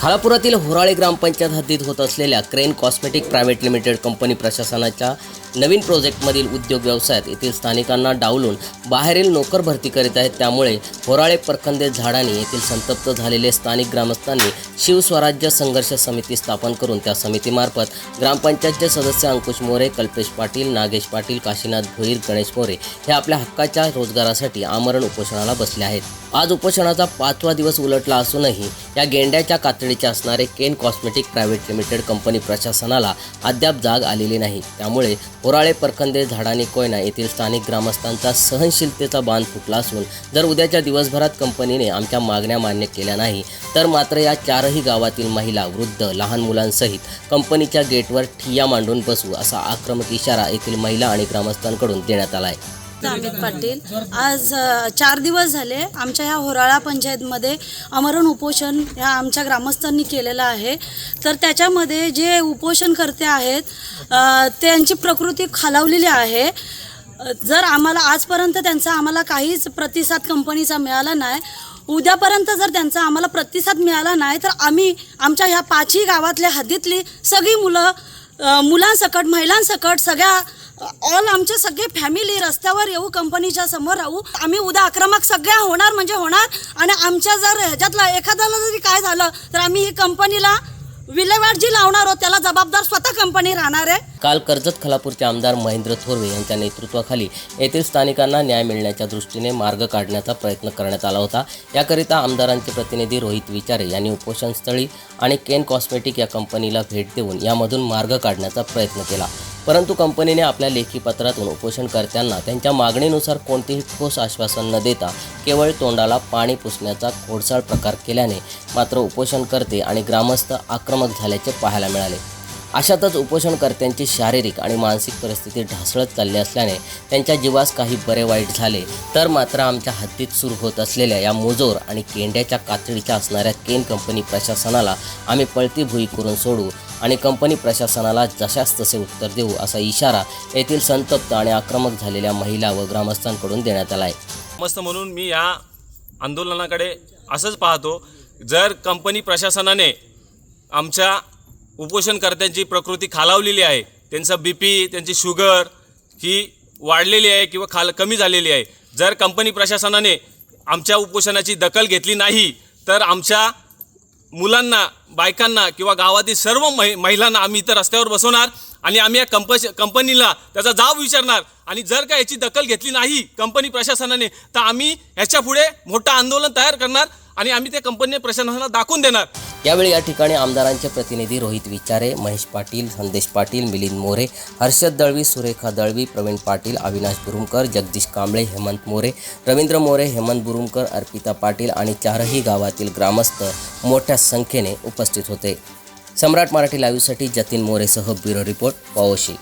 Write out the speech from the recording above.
खालापुरातील होराळे ग्रामपंचायत हद्दीत होत असलेल्या Crane cosmetic private limited company प्रशासनाच्या नवीन प्रोजेक्टमधील उद्योग व्यवसायात येथील स्थानिकांना डावलून बाहेरील नोकर भरती करीत आहेत. त्यामुळे होराळे परखंदे झाडाने येथील संतप्त झालेले स्थानिक ग्रामस्थांनी शिवस्वराज्य संघर्ष समिती स्थापन करून त्या समितीमार्फत ग्रामपंचायतचे सदस्य अंकुश मोरे कल्पेश पाटील नागेश पाटील काशीनाथ भोईर गणेश मोरे हे आपल्या हक्काच्या रोजगारासाठी आमरण उपोषणाला बसले आहेत. आज उपोषणाचा पाचवा दिवस उलटला असूनही या गेंड्याच्या श्रेणीचे असणारे Cane cosmetic private limited company प्रशासनाला अद्याप जाग आलेली नाही. त्यामुळे होराळे परखंदे झाडाने कोयना येथील स्थानिक ग्रामस्थांचा सहनशीलतेचा बांध फुटला असून जर उद्याच्या दिवसभरात कंपनीने आमच्या मागण्या मान्य केल्या नाही तर मात्र या चारही गावातील महिला वृद्ध लहान मुलांसहित कंपनीच्या गेटवर ठिय्या मांडून बसू असा आक्रमक इशारा येथील महिला आणि ग्रामस्थांकडून देण्यात आला आहे अमित पाटील. आज चार दिवस झाले आमच्या ह्या होराळा पंचायतमध्ये अमरण उपोषण ह्या आमच्या ग्रामस्थांनी केलेलं आहे. तर त्याच्यामध्ये जे उपोषणकर्ते आहेत त्यांची प्रकृती खालावलेली आहे. जर आम्हाला आजपर्यंत त्यांचा आम्हाला काहीच प्रतिसाद कंपनीचा मिळाला नाही उद्यापर्यंत जर त्यांचा आम्हाला प्रतिसाद मिळाला नाही तर आम्ही आमच्या ह्या पाचही गावातल्या हद्दीतली सगळी मुलं मुलांसकट महिलांसकट सगळ्या ऑल आमचे सगळे फॅमिली रस्त्यावर येऊ कंपनीच्या समोर राहू. आम्ही उद्या आक्रमक सगळ्या होणार म्हणजे होणार. आणि आमच्या जर ह्याच्यातला एखाद्याला जरी काय झालं तर आम्ही ही कंपनीला विल्हेवाट जी लावणार आहोत. त्याला जबाबदार स्वतः कंपनी राहणार आहे. काल कर्जत खलापूरचे आमदार महेंद्र थोरवे यांच्या नेतृत्वाखाली येथील स्थानिकांना न्याय मिळण्याच्या दृष्टीने मार्ग काढण्याचा प्रयत्न करण्यात आला होता. याकरिता आमदारांचे प्रतिनिधी रोहित विचारे यांनी उपोषणस्थळी आणि केन कॉस्मेटिक या कंपनीला भेट देऊन यामधून मार्ग काढण्याचा प्रयत्न केला. परंतु कंपनीने आपल्या लेखी पत्रातून उपोषणकर्त्यांना त्यांच्या मागणीनुसार कोणतेही ठोस आश्वासन न देता केवळ तोंडाला पाणी पुसण्याचा खोडसाळ प्रकार केल्याने मात्र उपोषणकर्ते आणि ग्रामस्थ आक्रमक झाल्याचे पाहायला मिळाले. अशातच उपोषणकर्त्यांची शारीरिक आणि मानसिक परिस्थिती ढासळत चालली असल्याने त्यांच्या जीवास काही बरे वाईट झाले. तर मात्र आमच्या हद्दीत सुरू होत असलेल्या या मोजोर आणि केंड्याच्या कातडीच्या असणाऱ्या केन कंपनी प्रशासनाला आम्ही पळती भुई करून सोडू आणि कंपनी प्रशासनाला जशास तसे उत्तर देऊ असा इशारा येथील संतप्त आणि आक्रमक झालेल्या महिला व ग्रामस्थांकडून देण्यात आला आहे मस्त म्हणून मी या आंदोलनाकडे असंच पाहतो. जर कंपनी प्रशासनाने आमच्या उपोषणकर्त्यांची प्रकृती खालावलेली आहे. त्यांचं बी पी त्यांची शुगर ही वाढलेली आहे किंवा खाल कमी झालेली आहे. जर कंपनी प्रशासनाने आमच्या उपोषणाची दखल घेतली नाही तर आमच्या मुलांना बायकांना किंवा गावातील सर्व महि महिलांना आम्ही इथं रस्त्यावर बसवणार आणि आम्ही या कंप कंपनीला त्याचा जाब विचारणार. आणि जर का याची दखल घेतली नाही कंपनी प्रशासनाने तर आम्ही ह्याच्या पुढे मोठं आंदोलन तयार करणार आणि आम्ही ते कंपनी प्रशासनाला दाखवून देणार. यावेळी या ठिकाणी आमदारांचे प्रतिनिधी रोहित विचारे महेश पाटील संदेश पाटील मिलिंद मोरे हर्षद दळवी सुरेखा दळवी प्रवीण पाटील अविनाश बुरुमकर जगदीश कांबळे हेमंत मोरे रवींद्र मोरे हेमंत बुरुमकर अर्पिता पाटील आणि चारही गावातील ग्रामस्थ मोठ्या संख्येने उपस्थित होते. सम्राट मराठी लाईव्हसाठी जतीन मोरेसह ब्युरो रिपोर्ट पावशी